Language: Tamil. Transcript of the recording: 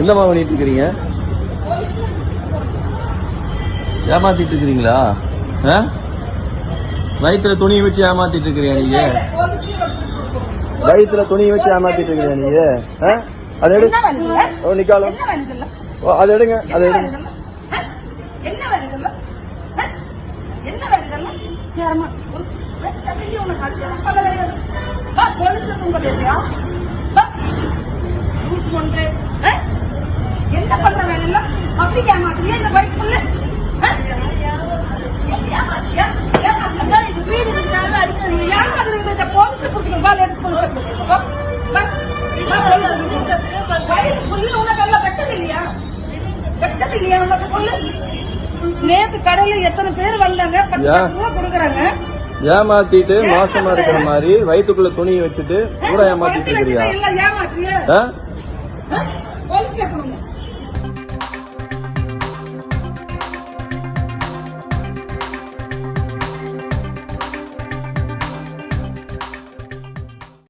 என்னம்மா பண்ணிட்டு இருக்கிறீங்க? ஏமாத்திட்டு இருக்கிறீங்களா? ஆ? வயித்துல துணியை வச்சு ஏமாத்திட்டு இருக்கிறியா நீங்க. வயித்துல துணியை வச்சு ஏமாத்திட்டு இருக்கிறியா நீங்க? அதை எடு. என்ன வேணுங்க ஓ நிக்காலும் அதை எடுங்க. அதை என்ன எடுங்க வேணுங்கல்ல அப்படி ஏமாத்துறியா இந்த பைக் சொல்லு. நேத்து கடையில எத்தனை பேர் வந்தாங்க பத்து யா. பத்து ரூபா கொடுக்குறாங்க. ஏமாத்திட்டு மோசமா இருக்கிற மாதிரி வயித்துக்குள்ள துணியை வச்சுட்டு கூட ஏமாத்திட்டு இருக்கிறியா?